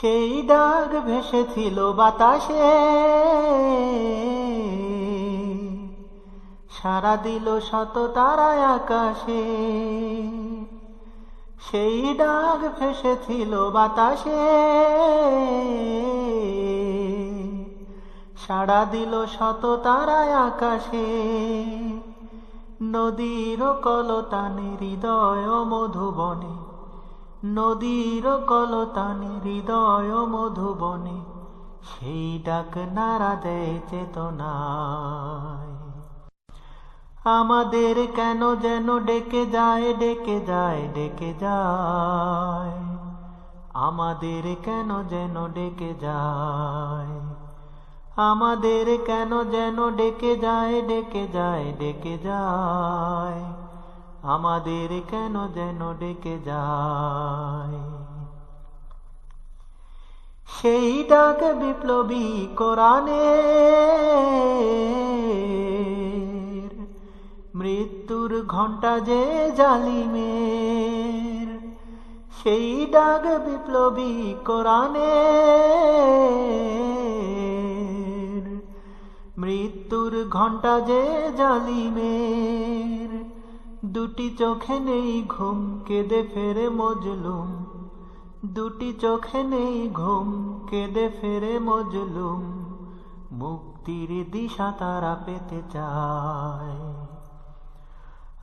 সেই ডাক ভেসেছিল বাতাসে। সারা দিল শত তারায় আকাশে। সেই ডাক ভেসেছিল বাতাসে। সারা দিল শত তারায় আকাশে। নদীর কলতানে হৃদয় মধুবনে নদীর কলতানে হৃদয় মধুবনে, সেই ডাক নারা দেয় চেতনায়। আমাদের কেন যেন ডেকে যায় ডেকে যায় ডেকে যায়। আমাদের কেন যেন ডেকে যায়? আমাদের কেন যেন ডেকে যায় ডেকে যায় ডেকে যায়। আমাদের কেন যেন ডেকে যায়? সেই ডাক বিপ্লবী কোরআনে মৃত্যুর ঘণ্টা যে জালিমের। সেই ডাক বিপ্লবী কোরআনে মৃত্যুর ঘণ্টা যে জালিমের। দুটি চোখে নেই ঘুম, কেঁদে ফেরে মজলুম। দুটি চোখে নেই ঘুম, কেঁদে ফেরে মজলুম। মুক্তির দিশা তারা পেতে চায়।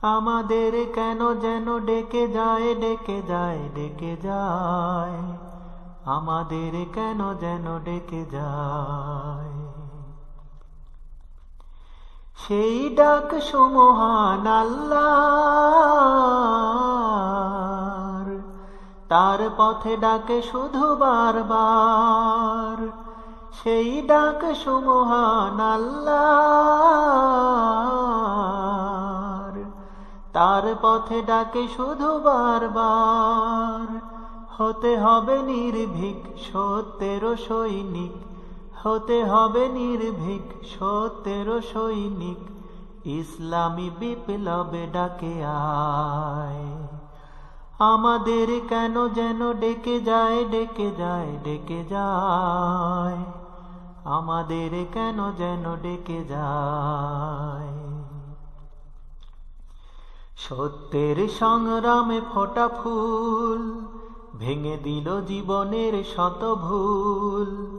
আমাদের কেন যেন ডেকে যায় ডেকে যায় ডেকে যায়। আমাদের কেন যেন ডেকে যায়। সেই ডাক সুমহান আল্লাহ তার পথে ডাকে শুধু বারবার। সেই ডাক সুমহান আল্লাহ তার পথে ডাকে শুধু বারবার। হতে হবে নির্ভীক সত্যের সৈনিক। হতে হবে নির্ভীক, সত্যের সৈনিক। ইসলামী বিপ্লবে ডাকে আয়। আমাদের কেন যেন ডেকে যায় ডেকে যায় ডেকে যায়। আমাদের কেন যেন ডেকে যায়। সত্যের সংগ্রামে ফোটা ফুল, ভেঙে দিল জীবনের শত ভুল।